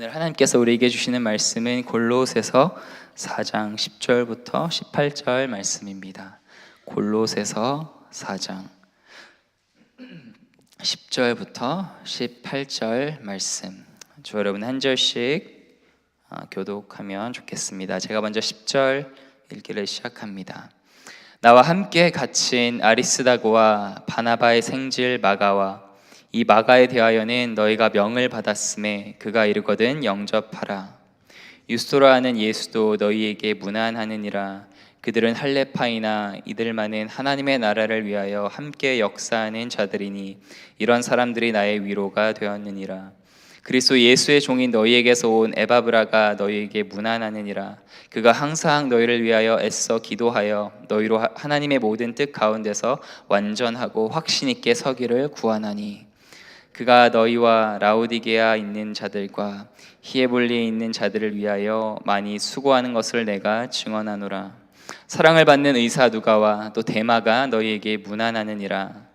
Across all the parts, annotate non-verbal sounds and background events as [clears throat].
오늘 하나님께서 우리에게 주시는 말씀은 골로새서 4장 10절부터 18절 말씀입니다. 골로새서 4장 10절부터 18절 말씀. 저 여러분 한 절씩 어, 교독하면 좋겠습니다. 제가 먼저 10절 읽기를 시작합니다. 나와 함께 갇힌 아리스다고와 바나바의 생질 마가와 이 마가에 대하여는 너희가 명을 받았음에 그가 이르거든 영접하라. 유스토라 하는 예수도 너희에게 무난하느니라. 그들은 할레파이나 이들만은 하나님의 나라를 위하여 함께 역사하는 자들이니 이런 사람들이 나의 위로가 되었느니라. 그리스도 예수의 종인 너희에게서 온 에바브라가 너희에게 무난하느니라. 그가 항상 너희를 위하여 애써 기도하여 너희로 하- 하나님의 모든 뜻 가운데서 완전하고 확신 있게 서기를 구하나니. 그가 너희와 라우디게아 있는 자들과 히에볼리에 있는 자들을 위하여 많이 수고하는 것을 내가 증언하노라. 사랑을 받는 의사 누가와 또 데마가 너희에게 무난하느니라.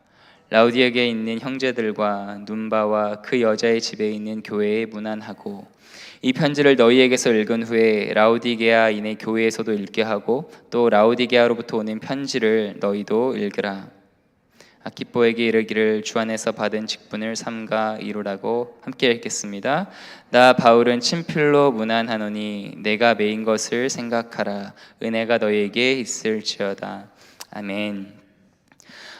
라우디에게 있는 형제들과 눈바와 그 여자의 집에 있는 교회에 무난하고 이 편지를 너희에게서 읽은 후에 라우디게아인의 교회에서도 읽게 하고 또 라우디게아로부터 오는 편지를 너희도 읽으라. 아키뽀에게 이르기를 주 안에서 받은 직분을 삼가 이루라고 함께 읽겠습니다. 나 바울은 친필로 문안하노니 내가 메인 것을 생각하라. 은혜가 너희에게 있을지어다. 아멘.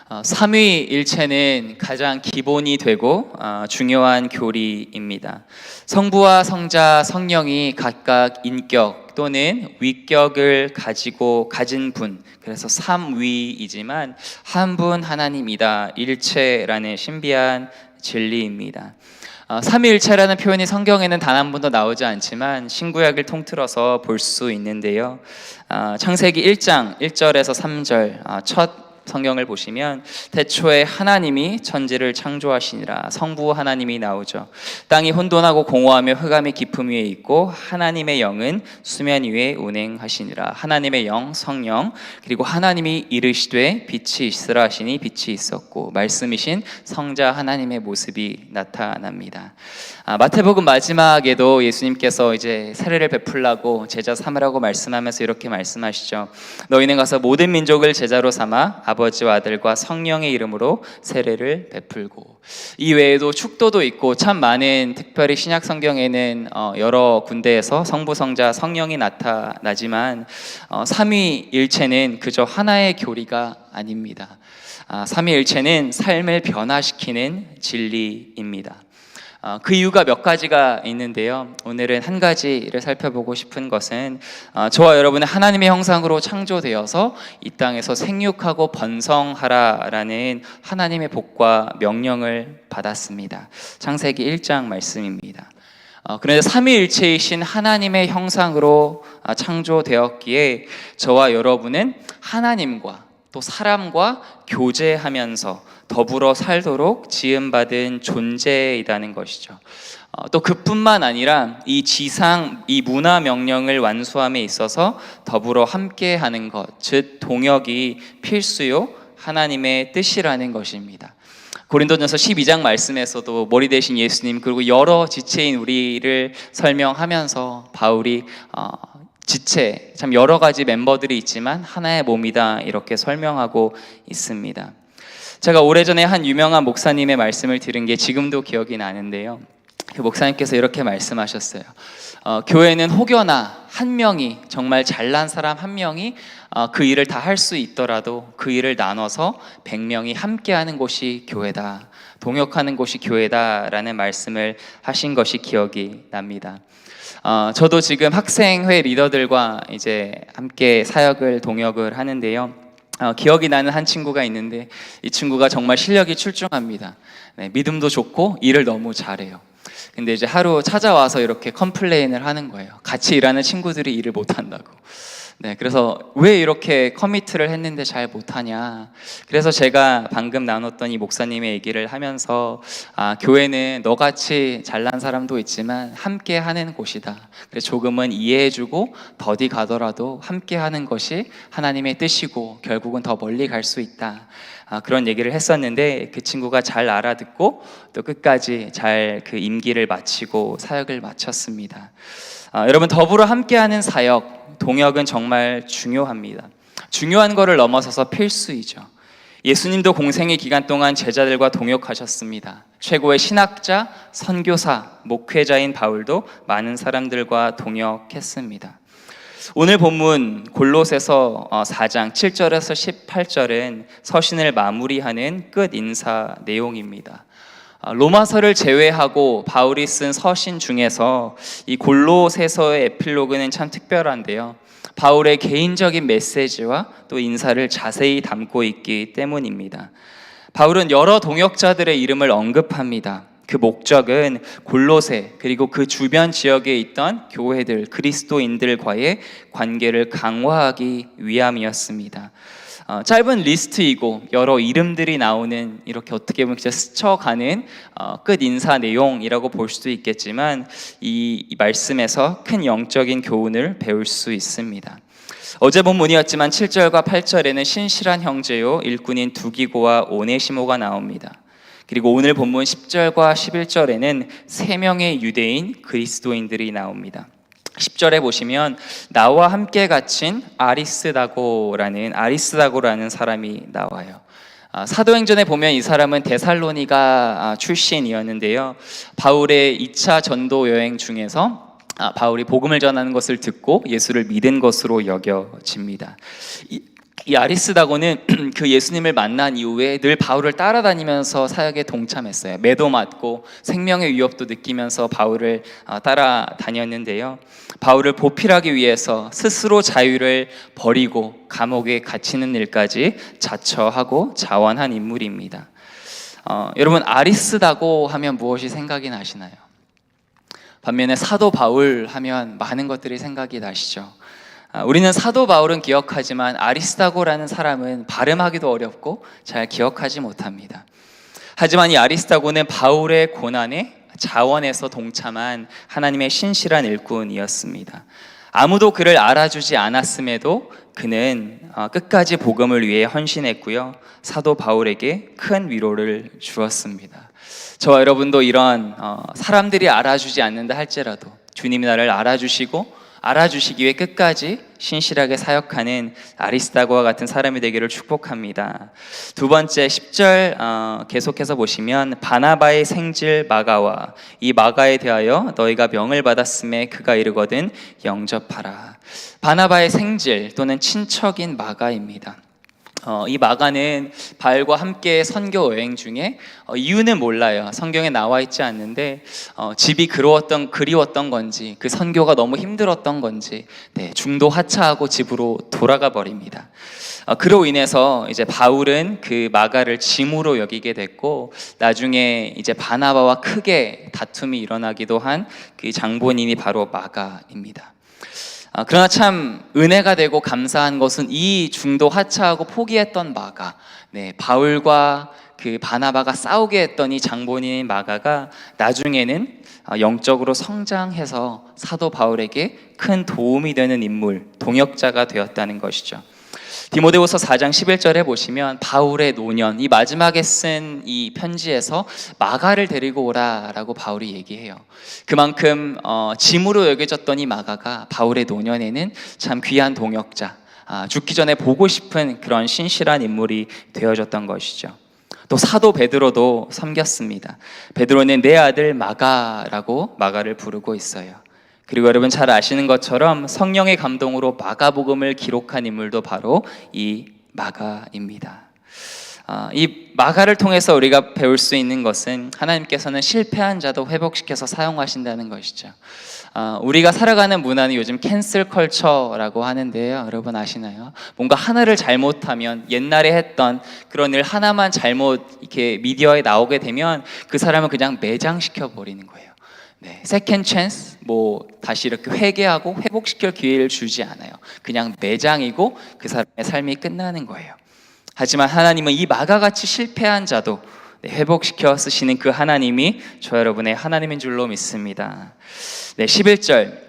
어, 삼위일체는 가장 기본이 되고 어, 중요한 교리입니다. 성부와 성자, 성령이 각각 인격 또는 위격을 가지고 가진 분, 그래서 삼위이지만 한 분 하나님이다. 일체라는 신비한 진리입니다. 어, 삼위일체라는 표현이 성경에는 단 한 번도 나오지 않지만 신구약을 통틀어서 볼 수 있는데요. 어, 창세기 1장 1절에서 3절 어, 첫 성경을 보시면 태초에 하나님이 천지를 창조하시니라 성부 하나님이 나오죠. 땅이 혼돈하고 공허하며 흑암의 깊음 위에 있고 하나님의 영은 수면 위에 운행하시니라. 하나님의 영 성령 그리고 하나님이 이르시되 빛이 있으라 하시니 빛이 있었고 말씀이신 성자 하나님의 모습이 나타납니다. 아, 마태복음 마지막에도 예수님께서 이제 세례를 베풀라고 제자 삼으라고 말씀하면서 이렇게 말씀하시죠. 너희는 가서 모든 민족을 제자로 삼아 아버지와 아들과 성령의 이름으로 세례를 베풀고 이 외에도 축도도 있고 참 많은 특별히 신약 성경에는 어, 여러 군데에서 성부 성자 성령이 나타나지만 어, 삼위일체는 그저 하나의 교리가 아닙니다. 아, 삼위일체는 삶을 변화시키는 진리입니다. 어, 그 이유가 몇 가지가 있는데요. 오늘은 한 가지를 살펴보고 싶은 것은 어, 저와 여러분은 하나님의 형상으로 창조되어서 이 땅에서 생육하고 번성하라라는 하나님의 복과 명령을 받았습니다. 창세기 1장 말씀입니다. 어, 그런데 삼위일체이신 하나님의 형상으로 아, 창조되었기에 저와 여러분은 하나님과 또 사람과 교제하면서 더불어 살도록 지음받은 존재이라는 것이죠. 어, 또 그뿐만 아니라 이 지상 이 문화 명령을 완수함에 있어서 더불어 함께 하는 것, 즉 동역이 필수요 하나님의 뜻이라는 것입니다. 고린도전서 12장 말씀에서도 머리 대신 예수님 그리고 여러 지체인 우리를 설명하면서 바울이 어, 지체 참 여러 가지 멤버들이 있지만 하나의 몸이다 이렇게 설명하고 있습니다. 제가 오래전에 한 유명한 목사님의 말씀을 들은 게 지금도 기억이 나는데요. 그 목사님께서 이렇게 말씀하셨어요. 어, 교회는 혹여나 한 명이 정말 잘난 사람 한 명이 어, 그 일을 다 할 수 있더라도 그 일을 나눠서 100명이 함께하는 곳이 교회다. 동역하는 곳이 교회다라는 말씀을 하신 것이 기억이 납니다. 어, 저도 지금 학생회 리더들과 이제 함께 사역을 동역을 하는데요. 어, 기억이 나는 한 친구가 있는데 이 친구가 정말 실력이 출중합니다. 네, 믿음도 좋고 일을 너무 잘해요. 근데 이제 하루 찾아와서 이렇게 컴플레인을 하는 거예요. 같이 일하는 친구들이 일을 못 한다고. 네, 그래서 왜 이렇게 커미트를 했는데 잘 못하냐. 그래서 제가 방금 나눴던 이 목사님의 얘기를 하면서 아, 교회는 너같이 잘난 사람도 있지만 함께 하는 곳이다. 그래서 조금은 이해해주고 더디 가더라도 함께 하는 것이 하나님의 뜻이고 결국은 더 멀리 갈 수 있다. 아, 그런 얘기를 했었는데 그 친구가 잘 알아듣고 또 끝까지 잘 그 임기를 마치고 사역을 마쳤습니다. 아, 여러분 더불어 함께하는 사역 동역은 정말 중요합니다. 중요한 것을 넘어서서 필수이죠. 예수님도 공생의 기간 동안 제자들과 동역하셨습니다. 최고의 신학자, 선교사, 목회자인 바울도 많은 사람들과 동역했습니다. 오늘 본문 골로새서 4장 7절에서 18절은 서신을 마무리하는 끝 인사 내용입니다. 아, 로마서를 제외하고 바울이 쓴 서신 중에서 이 골로새서의 에필로그는 참 특별한데요. 바울의 개인적인 메시지와 또 인사를 자세히 담고 있기 때문입니다. 바울은 여러 동역자들의 이름을 언급합니다. 그 목적은 골로새 그리고 그 주변 지역에 있던 교회들 그리스도인들과의 관계를 강화하기 위함이었습니다. 어, 짧은 리스트이고 여러 이름들이 나오는 이렇게 어떻게 보면 진짜 스쳐가는 어, 끝 인사 내용이라고 볼 수도 있겠지만 이, 이 말씀에서 큰 영적인 교훈을 배울 수 있습니다. 어제 본문이었지만 7절과 8절에는 신실한 형제요 일꾼인 두기고와 오네시모가 나옵니다. 그리고 오늘 본문 10절과 11절에는 세 명의 유대인 그리스도인들이 나옵니다. 10절에 보시면 나와 함께 갇힌 아리스다고라는 아리스다고라는 사람이 나와요. 아, 사도행전에 보면 이 사람은 데살로니가 아, 출신이었는데요. 바울의 2차 전도 여행 중에서 아, 바울이 복음을 전하는 것을 듣고 예수를 믿은 것으로 여겨집니다. 이, 이 아리스다고는 [clears throat] 그 예수님을 만난 이후에 늘 바울을 따라다니면서 사역에 동참했어요. 매도 맞고 생명의 위협도 느끼면서 바울을 어, 따라다녔는데요. 바울을 보필하기 위해서 스스로 자유를 버리고 감옥에 갇히는 일까지 자처하고 자원한 인물입니다. 어, 여러분 아리스다고 하면 무엇이 생각이 나시나요? 반면에 사도 바울 하면 많은 것들이 생각이 나시죠. 아, 우리는 사도 바울은 기억하지만 아리스타고라는 사람은 발음하기도 어렵고 잘 기억하지 못합니다. 하지만 이 아리스타고는 바울의 고난에 자원해서 동참한 하나님의 신실한 일꾼이었습니다. 아무도 그를 알아주지 않았음에도 그는 어, 끝까지 복음을 위해 헌신했고요. 사도 바울에게 큰 위로를 주었습니다. 저와 여러분도 이런 어, 사람들이 알아주지 않는다 할지라도 주님이 나를 알아주시고 알아주시기 위해 끝까지 신실하게 사역하는 아리스타고와 같은 사람이 되기를 축복합니다. 두 번째 10절 어, 계속해서 보시면 바나바의 생질 마가와 이 마가에 대하여 너희가 명을 받았음에 그가 이르거든 영접하라. 바나바의 생질 또는 친척인 마가입니다. 어, 이 마가는 바울과 함께 선교 여행 중에 어, 이유는 몰라요. 성경에 나와 있지 않는데 어, 집이 그리웠던 그리웠던 건지 그 선교가 너무 힘들었던 건지 네, 중도 하차하고 집으로 돌아가 버립니다. 어, 그로 인해서 이제 바울은 그 마가를 짐으로 여기게 됐고 나중에 이제 바나바와 크게 다툼이 일어나기도 한 그 장본인이 바로 마가입니다. 아, 그러나 참 은혜가 되고 감사한 것은 이 중도 하차하고 포기했던 마가, 네, 바울과 그 바나바가 싸우게 이 장본인 마가가 나중에는 아, 영적으로 성장해서 사도 바울에게 큰 도움이 되는 인물, 동역자가 되었다는 것이죠. 디모데후서 4장 11절에 보시면 바울의 노년 이 마지막에 쓴 이 편지에서 마가를 데리고 오라라고 바울이 얘기해요. 그만큼 어, 짐으로 여겨졌던 이 마가가 바울의 노년에는 참 귀한 동역자, 아, 죽기 전에 보고 싶은 그런 신실한 인물이 되어졌던 것이죠. 또 사도 베드로도 섬겼습니다. 베드로는 내 아들 마가라고 마가를 부르고 있어요. 그리고 여러분 잘 아시는 것처럼 성령의 감동으로 마가복음을 기록한 인물도 바로 이 마가입니다. 아, 이 마가를 통해서 우리가 배울 수 있는 것은 하나님께서는 실패한 자도 회복시켜서 사용하신다는 것이죠. 아, 우리가 살아가는 문화는 요즘 캔슬 컬처라고 하는데요. 여러분 아시나요? 뭔가 하나를 잘못하면 옛날에 했던 그런 일 하나만 잘못 이렇게 미디어에 나오게 되면 그 사람을 그냥 매장시켜 버리는 거예요. 네, 세컨 찬스, 뭐 다시 이렇게 회개하고 회복시킬 기회를 주지 않아요. 그냥 매장이고 그 사람의 삶이 끝나는 거예요. 하지만 하나님은 이 마가같이 실패한 자도 네, 회복시켜 쓰시는 그 하나님이 저 여러분의 하나님인 줄로 믿습니다. 네, 11절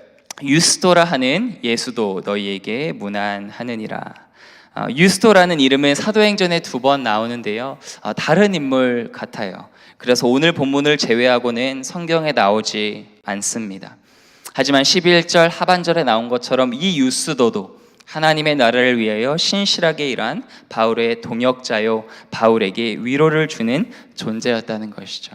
유스도라 하는 예수도 너희에게 무난하느니라. 아, 유스도라는 이름은 사도행전에 두 번 나오는데요. 아, 다른 인물 같아요. 그래서 오늘 본문을 제외하고는 성경에 나오지 않습니다. 하지만 11절 하반절에 나온 것처럼 이 유스도도 하나님의 나라를 위하여 신실하게 일한 바울의 동역자요 바울에게 위로를 주는 존재였다는 것이죠.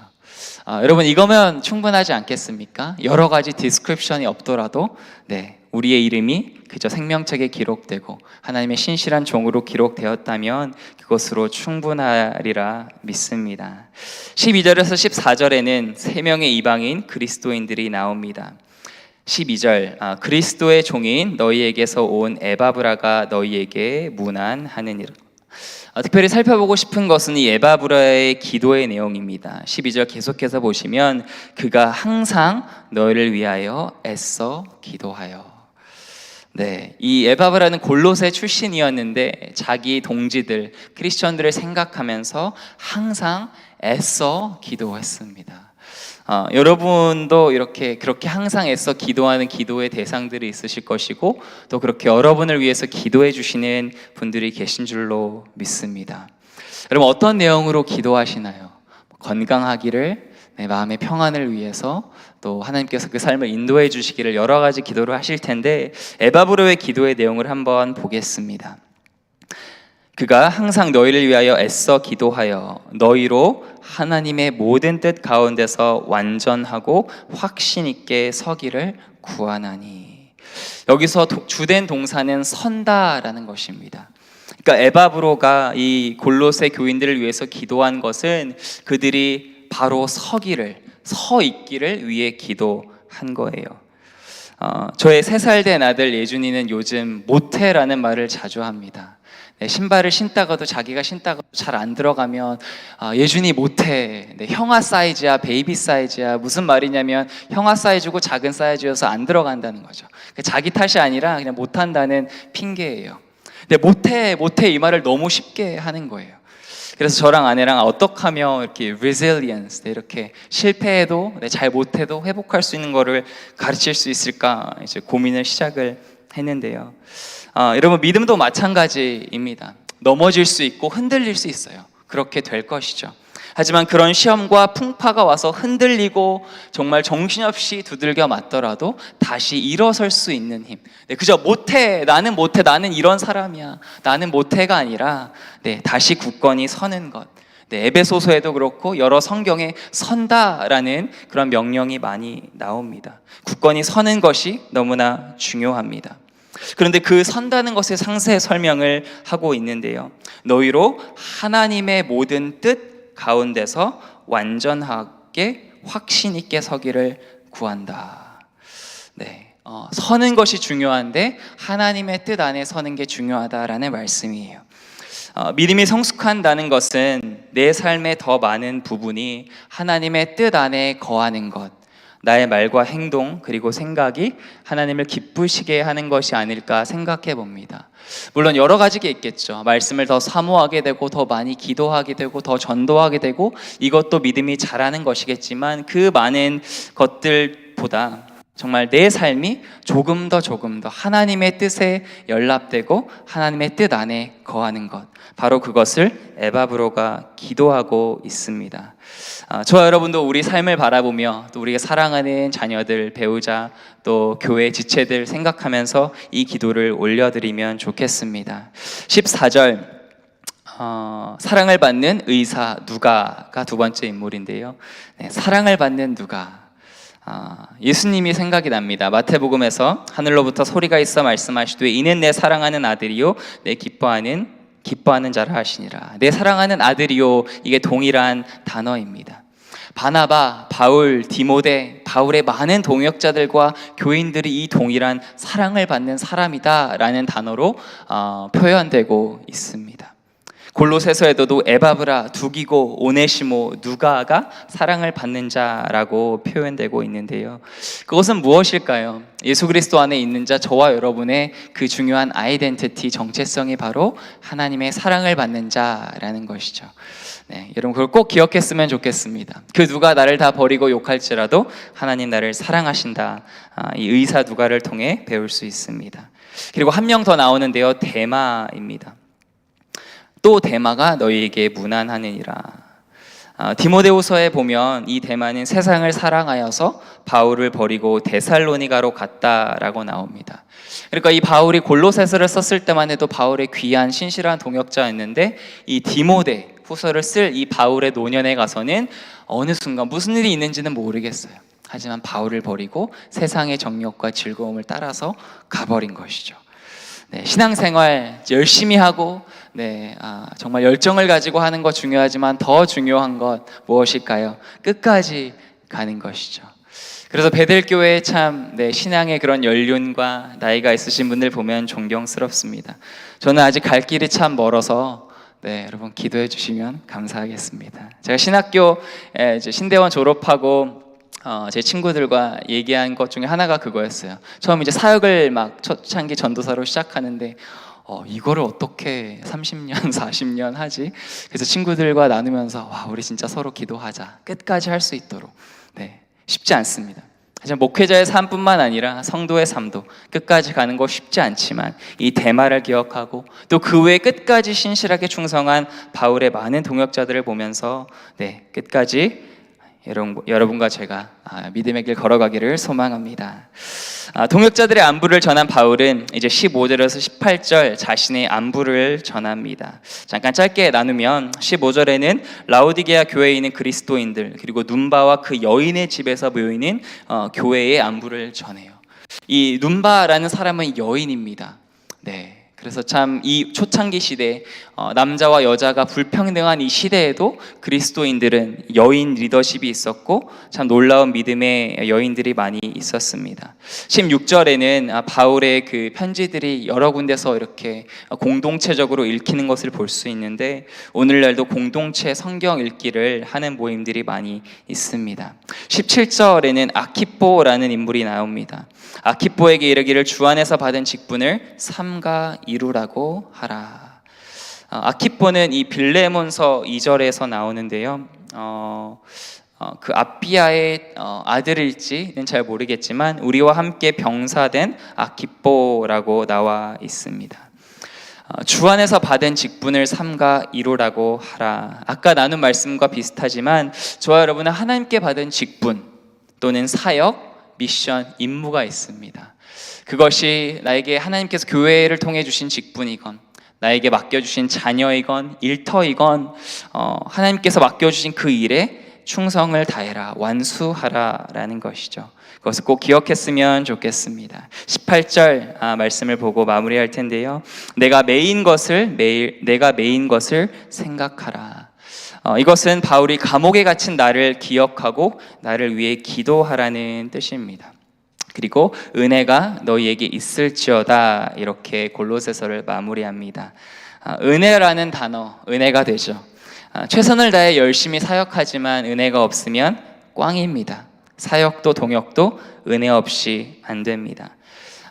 아, 여러분 이거면 충분하지 않겠습니까? 여러 가지 디스크립션이 없더라도 네, 우리의 이름이 그저 생명책에 기록되고 하나님의 신실한 종으로 기록되었다면 그것으로 충분하리라 믿습니다. 12절에서 14절에는 세 명의 이방인 그리스도인들이 나옵니다. 12절 아, 그리스도의 종인 너희에게서 온 에바브라가 너희에게 무난하느니라. 아, 특별히 살펴보고 싶은 것은 이 에바브라의 기도의 내용입니다. 12절 계속해서 보시면 그가 항상 너희를 위하여 애써 기도하여. 네, 이 에바브라는 골로새 출신이었는데 자기 동지들 크리스천들을 생각하면서 항상 애써 기도했습니다. 어, 여러분도 이렇게 그렇게 항상 애써 기도하는 기도의 대상들이 있으실 것이고 또 그렇게 여러분을 위해서 기도해 주시는 분들이 계신 줄로 믿습니다. 여러분 어떤 내용으로 기도하시나요? 건강하기를 내 마음의 평안을 위해서 또 하나님께서 그 삶을 인도해 주시기를 여러 가지 기도를 하실 텐데 에바브로의 기도의 내용을 한번 보겠습니다. 그가 항상 너희를 위하여 애써 기도하여 너희로 하나님의 모든 뜻 가운데서 완전하고 확신 있게 서기를 구하나니 여기서 도- 주된 동사는 선다라는 것입니다. 그러니까 에바브로가 이 골로새 교인들을 위해서 기도한 것은 그들이 바로 서기를 서 있기를 위해 기도한 거예요. 어, 저의 세 살 된 아들 예준이는 요즘 못해라는 말을 자주 합니다. 네, 신발을 신다가도 자기가 신다가도 잘 안 들어가면 아, 예준이 못해. 네, 형아 사이즈야, 베이비 사이즈야. 무슨 말이냐면 형아 사이즈고 작은 사이즈여서 안 들어간다는 거죠. 그 자기 탓이 아니라 그냥 못한다는 핑계예요. 근데 못해, 못해 이 말을 너무 쉽게 하는 거예요. 그래서 저랑 아내랑 어떻게 하면 이렇게 resilience 네, 이렇게 실패해도 네, 잘 못해도 회복할 수 있는 거를 가르칠 수 있을까 이제 고민을 시작을 했는데요. 아, 여러분 믿음도 마찬가지입니다. 넘어질 수 있고 흔들릴 수 있어요. 그렇게 될 것이죠. 하지만 그런 시험과 풍파가 와서 흔들리고 정말 정신없이 두들겨 맞더라도 다시 일어설 수 있는 힘. 네, 그저 못해, 나는 못해, 나는 이런 사람이야. 나는 못해가 아니라 네, 다시 굳건히 서는 것. 네, 에베소서에도 그렇고 여러 성경에 선다라는 그런 명령이 많이 나옵니다. 굳건히 서는 것이 너무나 중요합니다. 그런데 그 선다는 것의 상세 설명을 하고 있는데요. 너희로 하나님의 모든 뜻 가운데서 완전하게 확신 있게 서기를 구한다. 네. 어, 서는 것이 중요한데 하나님의 뜻 안에 서는 게 중요하다라는 말씀이에요. 어, 믿음이 성숙한다는 것은 내 삶의 더 많은 부분이 하나님의 뜻 안에 거하는 것, 나의 말과 행동 그리고 생각이 하나님을 기쁘시게 하는 것이 아닐까 생각해 봅니다. 물론 여러 가지가 있겠죠. 말씀을 더 사모하게 되고 더 많이 기도하게 되고 더 전도하게 되고 이것도 믿음이 자라는 것이겠지만 그 많은 것들보다 정말 내 삶이 조금 더 조금 더 하나님의 뜻에 연락되고 하나님의 뜻 안에 거하는 것. 바로 그것을 에바브로가 기도하고 있습니다. 아, 저와 여러분도 우리 삶을 바라보며 또 우리가 사랑하는 자녀들, 배우자, 또 교회 지체들 생각하면서 이 기도를 올려드리면 좋겠습니다. 14절 어, 사랑을 받는 의사 누가가 두 번째 인물인데요. 네, 사랑을 받는 누가 아, 예수님이 생각이 납니다. 마태복음에서 하늘로부터 소리가 있어 말씀하시되 이는 내 사랑하는 아들이요 내 기뻐하는 기뻐하는 자라 하시니라. 내 사랑하는 아들이요 이게 동일한 단어입니다. 바나바, 바울, 디모데, 바울의 많은 동역자들과 교인들이 이 동일한 사랑을 받는 사람이다라는 단어로 어, 표현되고 있습니다. 골로새서에도 에바브라, 두기고, 오네시모, 누가가 사랑을 받는 자라고 표현되고 있는데요. 그것은 무엇일까요? 예수 그리스도 안에 있는 자 저와 여러분의 그 중요한 아이덴티티 정체성이 바로 하나님의 사랑을 받는 자라는 것이죠. 네, 여러분 그걸 꼭 기억했으면 좋겠습니다. 그 누가 나를 다 버리고 욕할지라도 하나님 나를 사랑하신다. 아, 이 의사 누가를 통해 배울 수 있습니다. 그리고 한 명 더 나오는데요. 대마입니다. 또 대마가 너희에게 무난하느니라. 아, 디모데후서에 보면 이 대마는 세상을 사랑하여서 바울을 버리고 데살로니가로 갔다라고 나옵니다. 그러니까 이 바울이 골로새서를 썼을 때만 해도 바울의 귀한 신실한 동역자였는데 이 디모데 후서를 쓸 이 바울의 노년에 가서는 어느 순간 무슨 일이 있는지는 모르겠어요. 하지만 바울을 버리고 세상의 정욕과 즐거움을 따라서 가버린 것이죠. 네, 신앙생활 열심히 하고 네, 아, 정말 열정을 가지고 하는 것 중요하지만 더 중요한 것 무엇일까요? 끝까지 가는 것이죠. 그래서 베델교회 참 네, 신앙의 그런 연륜과 나이가 있으신 분들 보면 존경스럽습니다. 저는 아직 갈 길이 참 멀어서 네, 여러분 기도해 주시면 감사하겠습니다. 제가 신학교 에, 이제 신대원 졸업하고 어, 제 친구들과 얘기한 것 중에 하나가 그거였어요. 처음 이제 사역을 막 초창기 전도사로 시작하는데 어, 이거를 어떻게 30년, 40년 [laughs] 하지? 그래서 친구들과 나누면서 와, 우리 진짜 서로 기도하자. 끝까지 할 수 있도록. 네, 쉽지 않습니다. 하지만 목회자의 삶뿐만 아니라 성도의 삶도 끝까지 가는 거 쉽지 않지만 이 대마를 기억하고 또 그 외에 끝까지 신실하게 충성한 바울의 많은 동역자들을 보면서 네, 끝까지 여러분, 여러분과 제가 아, 믿음의 길 걸어가기를 소망합니다. 아, 동역자들의 안부를 전한 바울은 이제 15절에서 18절 자신의 안부를 전합니다. 잠깐 짧게 나누면 15절에는 라우디게아 교회에 있는 그리스도인들 그리고 눈바와 그 여인의 집에서 모이는 어, 교회의 안부를 전해요. 이 눈바라는 사람은 여인입니다. 네. 그래서 참 이 초창기 시대 어, 남자와 여자가 불평등한 이 시대에도 그리스도인들은 여인 리더십이 있었고 참 놀라운 믿음의 여인들이 많이 있었습니다. 16절에는 아, 바울의 그 편지들이 여러 군데서 이렇게 공동체적으로 읽히는 것을 볼 수 있는데 오늘날도 공동체 성경 읽기를 하는 모임들이 많이 있습니다. 17절에는 아키포라는 인물이 나옵니다. 아키포에게 이르기를 주 안에서 받은 직분을 삼가 이루라고 하라. 어, 아키포는 이 빌레몬서 2절에서 나오는데요. 어, 어, 그 아비아의 어, 아들일지는 잘 모르겠지만 우리와 함께 병사된 아키포라고 나와 있습니다. 어, 주 안에서 받은 직분을 삼가 이루라고 하라. 아까 나눈 말씀과 비슷하지만 저와 여러분은 하나님께 받은 직분 또는 사역, 미션, 임무가 있습니다. 그것이 나에게 하나님께서 교회를 통해 주신 직분이건 나에게 맡겨주신 자녀이건 일터이건 어, 하나님께서 맡겨주신 그 일에 충성을 다해라 완수하라라는 것이죠. 그것을 꼭 기억했으면 좋겠습니다. 18절 아, 말씀을 보고 마무리할 텐데요. 내가 메인 것을 매일 내가 메인 것을 생각하라. 어, 이것은 바울이 감옥에 갇힌 나를 기억하고 나를 위해 기도하라는 뜻입니다. 그리고 은혜가 너희에게 있을지어다 이렇게 골로새서를 마무리합니다. 아, 은혜라는 단어 은혜가 되죠. 아, 최선을 다해 열심히 사역하지만 은혜가 없으면 꽝입니다. 사역도 동역도 은혜 없이 안 됩니다.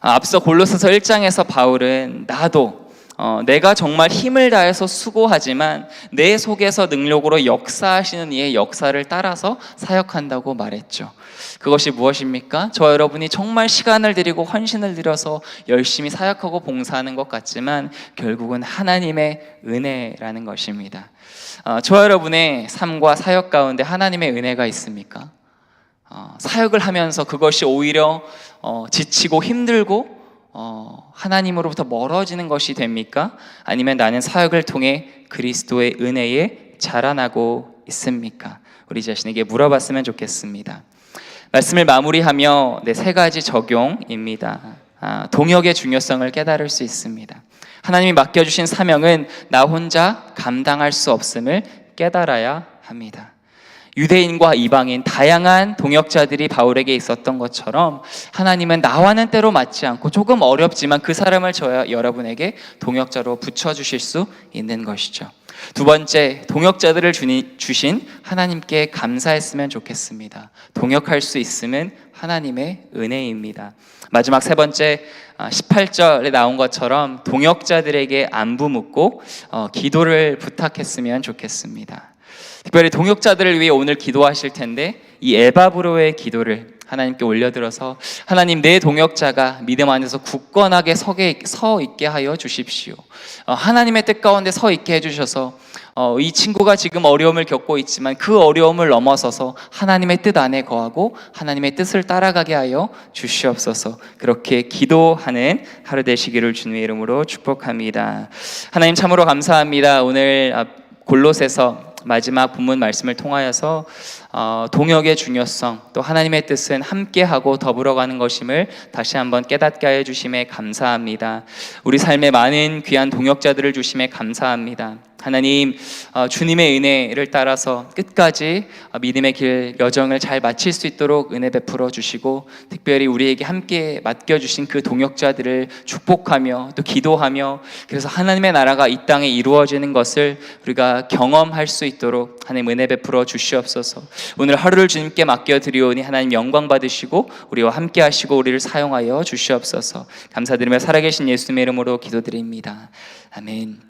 아, 앞서 골로새서 1장에서 바울은 나도 어, 내가 정말 힘을 다해서 수고하지만 내 속에서 능력으로 역사하시는 이의 역사를 따라서 사역한다고 말했죠. 그것이 무엇입니까? 저 여러분이 정말 시간을 들이고 헌신을 들여서 열심히 사역하고 봉사하는 것 같지만 결국은 하나님의 은혜라는 것입니다. 어, 저 여러분의 삶과 사역 가운데 하나님의 은혜가 있습니까? 어, 사역을 하면서 그것이 오히려 어, 지치고 힘들고 어, 하나님으로부터 멀어지는 것이 됩니까? 아니면 나는 사역을 통해 그리스도의 은혜에 자라나고 있습니까? 우리 자신에게 물어봤으면 좋겠습니다. 말씀을 마무리하며 네, 세 가지 적용입니다. 아, 동역의 중요성을 깨달을 수 있습니다. 하나님이 맡겨주신 사명은 나 혼자 감당할 수 없음을 깨달아야 합니다. 유대인과 이방인 다양한 동역자들이 바울에게 있었던 것처럼 하나님은 나와는 때로 맞지 않고 조금 어렵지만 그 사람을 저야 여러분에게 동역자로 붙여 주실 수 있는 것이죠. 두 번째, 동역자들을 주신 하나님께 감사했으면 좋겠습니다. 동역할 수 있음은 하나님의 은혜입니다. 마지막 세 번째, 18절에 나온 것처럼 동역자들에게 안부 묻고 어, 기도를 부탁했으면 좋겠습니다. 특별히 동역자들을 위해 오늘 기도하실 텐데 이 에바브로의 기도를 하나님께 올려들어서 하나님 내 동역자가 믿음 안에서 굳건하게 서게, 서 있게 하여 주십시오. 어, 하나님의 뜻 가운데 서 있게 해주셔서 어, 이 친구가 지금 어려움을 겪고 있지만 그 어려움을 넘어서서 하나님의 뜻 안에 거하고 하나님의 뜻을 따라가게 하여 주시옵소서. 그렇게 기도하는 하루 되시기를 주님의 이름으로 축복합니다. 하나님 참으로 감사합니다. 오늘 아, 골로새서 마지막 본문 말씀을 통하여서 어, 동역의 중요성 또 하나님의 뜻은 함께하고 더불어가는 것임을 다시 한번 깨닫게 하여 주심에 감사합니다. 우리 삶에 많은 귀한 동역자들을 주심에 감사합니다. 하나님 어, 주님의 은혜를 따라서 끝까지 어, 믿음의 길 여정을 잘 마칠 수 있도록 은혜 베풀어 주시고 특별히 우리에게 함께 맡겨 주신 그 동역자들을 축복하며 또 기도하며 그래서 하나님의 나라가 이 땅에 이루어지는 것을 우리가 경험할 수 있도록 하나님 은혜 베풀어 주시옵소서. 오늘 하루를 주님께 맡겨 드리오니 하나님 영광 받으시고 우리와 함께 하시고 우리를 사용하여 주시옵소서. 감사드리며 살아계신 예수님의 이름으로 기도드립니다. 아멘.